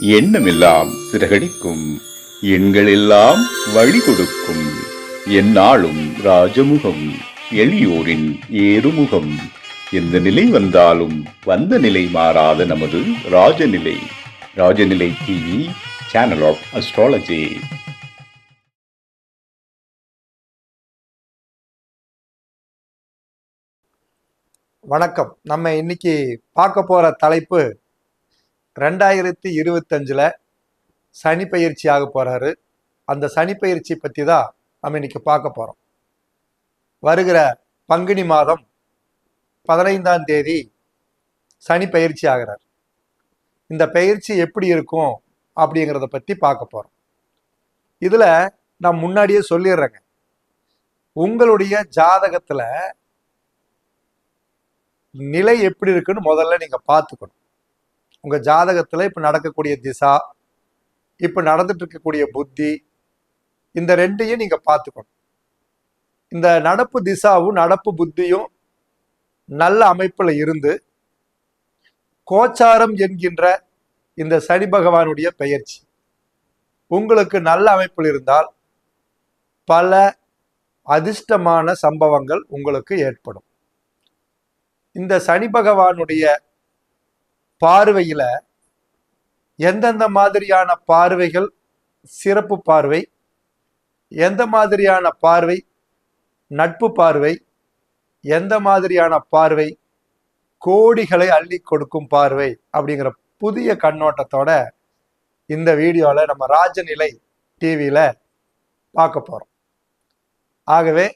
எண்ணமெல்லாம் சிறகடிக்கும். எண்களெல்லாம் வழி கொடுக்கும் எந்நாளும் ராஜமுகம் எளியோரின் ஏறுமுகம். எந்த நிலை வந்தாலும் வந்த நிலை மாறாத நமது Rajanilai. Rajanilai TV channel of astrology வணக்கம். நம்ம இன்னைக்கு பார்க்க போற தலைப்பு ரெண்டாயிரத்தி இருபத்தஞ்சில் சனி பயிற்சி ஆக போகிறாரு அந்த சனி பயிற்சி பற்றி தான் நம்ம இன்னைக்கு பார்க்க போகிறோம் வருகிற பங்குனி மாதம் பதினைந்தாம் தேதி சனி பயிற்சி ஆகிறார். இந்த பயிற்சி எப்படி இருக்கும் அப்படிங்கிறத பற்றி பார்க்க போகிறோம் இதில் நான் முன்னாடியே சொல்லிடுறேங்க. உங்களுடைய ஜாதகத்தில் நிலை எப்படி இருக்குன்னு முதல்ல நீங்கள் பார்த்துக்கணும். உங்கள் ஜாதகத்தில் இப்போ நடக்கக்கூடிய திசா இப்போ நடந்துட்டு இருக்கக்கூடிய புத்தி இந்த ரெண்டையும் நீங்கள் பார்த்துக்கணும். இந்த நடப்பு திசாவும் நடப்பு புத்தியும் நல்ல அமைப்பில் இருந்து கோச்சாரம் என்கின்ற இந்த சனி பகவானுடைய பெயர்ச்சி. உங்களுக்கு நல்ல அமைப்பில் இருந்தால் பல அதிர்ஷ்டமான சம்பவங்கள் உங்களுக்கு ஏற்படும். இந்த சனி பகவானுடைய பார்வையில எந்தெந்த மாதிரியான பார்வைகள் சிறப்பு பார்வை எந்த மாதிரியான பார்வை நட்பு பார்வை எந்த மாதிரியான பார்வை கோடிகளை அள்ளி கொடுக்கும் பார்வை அப்படிங்கிற புதிய கண்ணோட்டத்தோட இந்த வீடியோவில் நம்ம ராஜநிலை டிவியில் பார்க்க போகிறோம் ஆகவே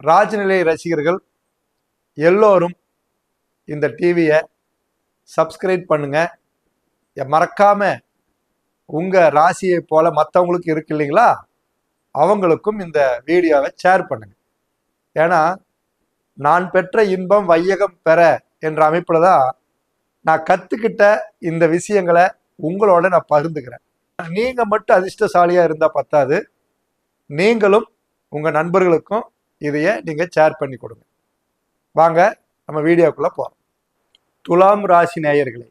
ராஜநிலை ரசிகர்கள் எல்லோரும் இந்த டிவியை சப்ஸ்கிரைப் பண்ணுங்க. எ- மறக்காம உங்க ராசியை போல மற்றவங்களுக்கு இருக்கு இல்லைங்களா? அவங்களுக்கும் இந்த வீடியோவை ஷேர் பண்ணுங்க. ஏன்னா நான் பெற்ற இன்பம் வையகம் பெற என்ற அமைப்பில் தான் நான் கற்றுக்கிட்ட இந்த விஷயங்களை உங்களோட நான் பகிர்ந்துக்கிறேன். நீங்கள் மட்டும் அதிர்ஷ்டசாலியாக இருந்தால் பத்தாது. நீங்களும் உங்கள் நண்பர்களுக்கும் இதைய நீங்கள் ஷேர் பண்ணி கொடுங்க. வாங்க நம்ம வீடியோக்குள்ளே போகிறோம் துலாம் ராசி நேயர்களே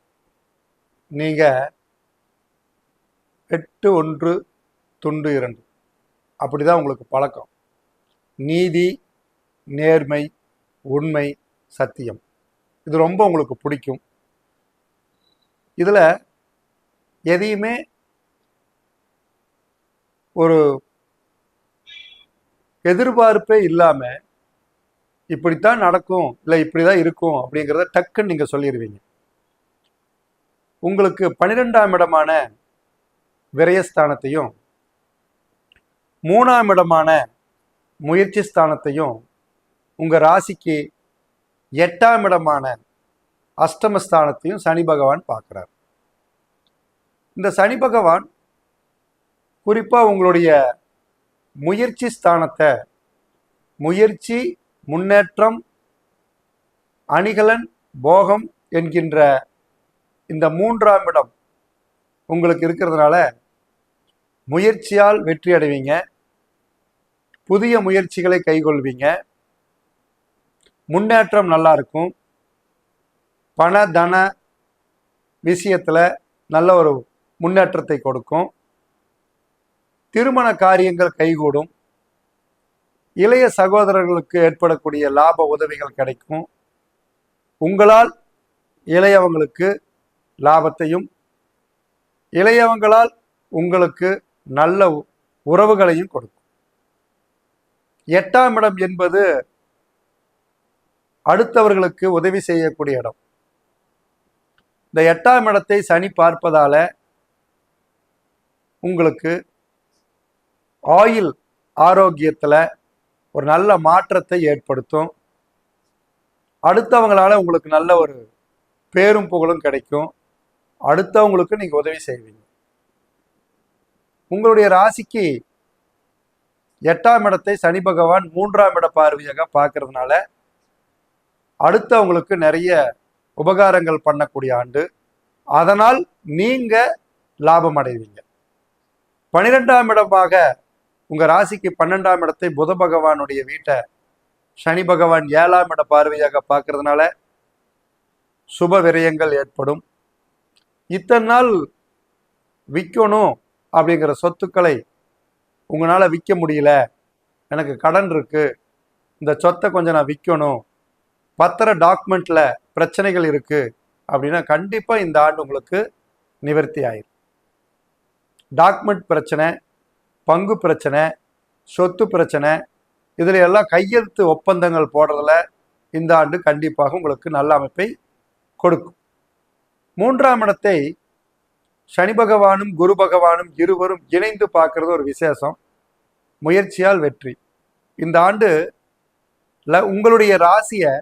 நீங்கள் எட்டு ஒன்று துண்டு இரண்டு. அப்படிதான் உங்களுக்கு பழக்கம். நீதி நேர்மை உண்மை சத்தியம். இது ரொம்ப உங்களுக்கு பிடிக்கும். இதில் எதையுமே ஒரு எதிர்பார்ப்பே இல்லாமல் இப்படித்தான் நடக்கும் இல்லை இப்படிதான் இருக்கும் அப்படிங்கிறத டக்குன்னு நீங்க சொல்லிடுவீங்க உங்களுக்கு பன்னிரெண்டாம் இடமான விரயஸ்தானத்தையும் மூணாம் இடமான முயற்சி ஸ்தானத்தையும் உங்க ராசிக்கு எட்டாம் இடமான அஷ்டமஸ்தானத்தையும் சனி பகவான் பார்க்குறார். இந்த சனி பகவான் குறிப்பாக உங்களுடைய முயற்சி ஸ்தானத்தை முயற்சி முன்னேற்றம் அணிகலன் போகம் என்கின்ற இந்த மூன்றாம் இடம் உங்களுக்கு இருக்கிறதுனால முயற்சியால் வெற்றி அடைவீங்க. புதிய முயற்சிகளை கைக்கொள்வீங்க முன்னேற்றம் நல்லா இருக்கும். பண தன விஷயத்தில் நல்ல ஒரு முன்னேற்றத்தை கொடுக்கும். திருமண காரியங்கள் கைகூடும். இளைய சகோதரர்களுக்கு ஏற்படக்கூடிய லாப உதவிகள் கிடைக்கும். உங்களால் இளையவங்களுக்கு லாபத்தையும் இளையவங்களால் உங்களுக்கு நல்ல உறவுகளையும் கொடுக்கும். எட்டாம் இடம் என்பது அடுத்தவர்களுக்கு உதவி செய்யக்கூடிய இடம். இந்த எட்டாம் இடத்தை சனி பார்ப்பதால உங்களுக்கு ஆயில் ஆரோக்கியத்தில் ஒரு நல்ல மாற்றத்தை ஏற்படுத்தும். அடுத்தவங்களால உங்களுக்கு நல்ல ஒரு பேரும் புகழும் கிடைக்கும். அடுத்தவங்களுக்கு நீங்கள் உதவி செய்வீங்க. உங்களுடைய ராசிக்கு எட்டாம் இடத்தை சனி பகவான் மூன்றாம் இட பார்வையாக பார்க்கறதுனால அடுத்தவங்களுக்கு நிறைய உபகாரங்கள் பண்ணக்கூடிய ஆண்டு. அதனால் நீங்கள் லாபம் அடைவீங்க. பனிரெண்டாம் இடமாக உங்கள் ராசிக்கு பன்னெண்டாம் இடத்தை புத பகவானுடைய வீட்டை சனி பகவான் ஏழாம் இட பார்வையாக பார்க்கறதுனால சுப விரயங்கள் ஏற்படும். இத்தனை நாள் விற்கணும் அப்படிங்கிற சொத்துக்களை உங்களால் விற்க முடியல. எனக்கு கடன் இருக்குது இந்த சொத்தை கொஞ்சம் நான் விற்கணும் பத்திர டாக்குமெண்ட்டில் பிரச்சனைகள் இருக்குது அப்படின்னா கண்டிப்பாக இந்த ஆண்டு உங்களுக்கு நிவர்த்தி ஆயிடும் டாக்குமெண்ட் பிரச்சனை பங்கு பிரச்சனை சொத்து பிரச்சனை இதில் எல்லாம் கையெழுத்து ஒப்பந்தங்கள் போடுறதுல இந்த ஆண்டு கண்டிப்பாக உங்களுக்கு நல்ல அமைப்பை கொடுக்கும். மூன்றாம் இடத்தை சனி பகவானும் குரு பகவானும் இருவரும் இணைந்து பார்க்கறது ஒரு விசேஷம். முயற்சியால் வெற்றி. இந்த ஆண்டு உங்களுடைய ராசியை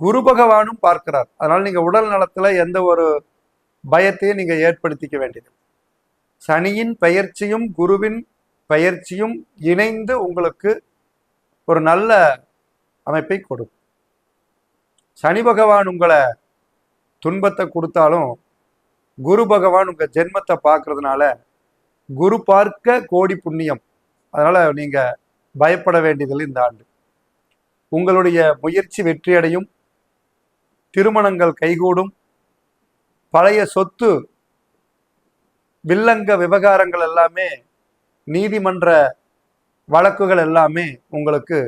குரு பகவானும் பார்க்கிறார். அதனால் நீங்கள் உடல் நலத்தில் எந்த ஒரு பயத்தையும் நீங்கள் ஏற்படுத்திக்க வேண்டியது சனியின் பெயர்ச்சியும் குருவின் பயிற்சியும் இணைந்து உங்களுக்கு ஒரு நல்ல அமைப்பை கொடுக்கும் சனி பகவான் உங்களை துன்பத்தை கொடுத்தாலும் குரு பகவான் உங்கள் ஜென்மத்தை பார்க்கறதுனால குரு பார்க்க கோடி புண்ணியம். அதனால் நீங்கள் பயப்பட வேண்டியதில்லை இந்த ஆண்டு. உங்களுடைய முயற்சி வெற்றியடையும். திருமணங்கள் கைகூடும். பழைய சொத்து வில்லங்க விவகாரங்கள் எல்லாமே நீதிமன்ற வழக்குகள் எல்லாமே உங்களுக்கு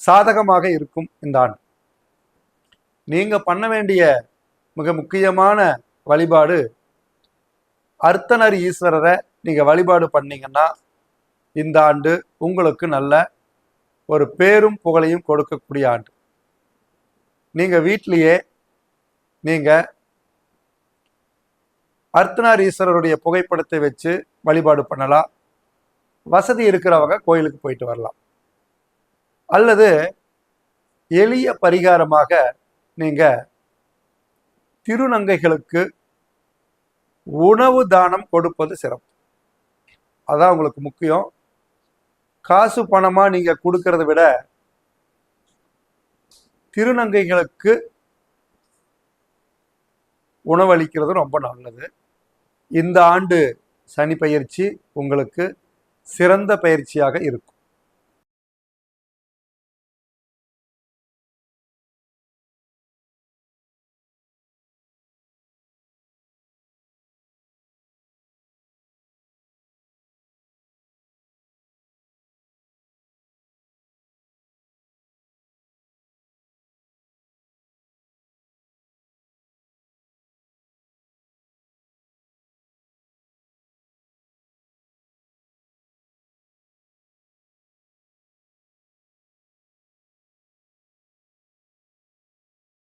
சாதகமாக இருக்கும் இந்த ஆண்டு. நீங்கள் பண்ண வேண்டிய மிக முக்கியமான வழிபாடு அர்த்தநரி ஈஸ்வரரை நீங்கள் வழிபாடு பண்ணீங்கன்னா இந்த ஆண்டு உங்களுக்கு நல்ல ஒரு பேரும் புகழையும் கொடுக்கக்கூடிய ஆண்டு. நீங்க வீட்டிலேயே அர்த்தனார் ஈஸ்வரருடைய புகைப்படத்தை வச்சு வழிபாடு பண்ணலாம். வசதி இருக்கிறவங்க கோயிலுக்கு போயிட்டு வரலாம். அல்லது எளிய பரிகாரமாக நீங்கள் திருநங்கைகளுக்கு உணவு தானம் கொடுப்பது சிறப்பு. அதான் உங்களுக்கு முக்கியம். காசு பணமாக நீங்கள் கொடுக்கறத விட திருநங்கைகளுக்கு உணவளிக்கிறது ரொம்ப நல்லது. இந்த ஆண்டு சனி பயிற்சி உங்களுக்கு சிறந்த பயிற்சியாக இருக்கும்.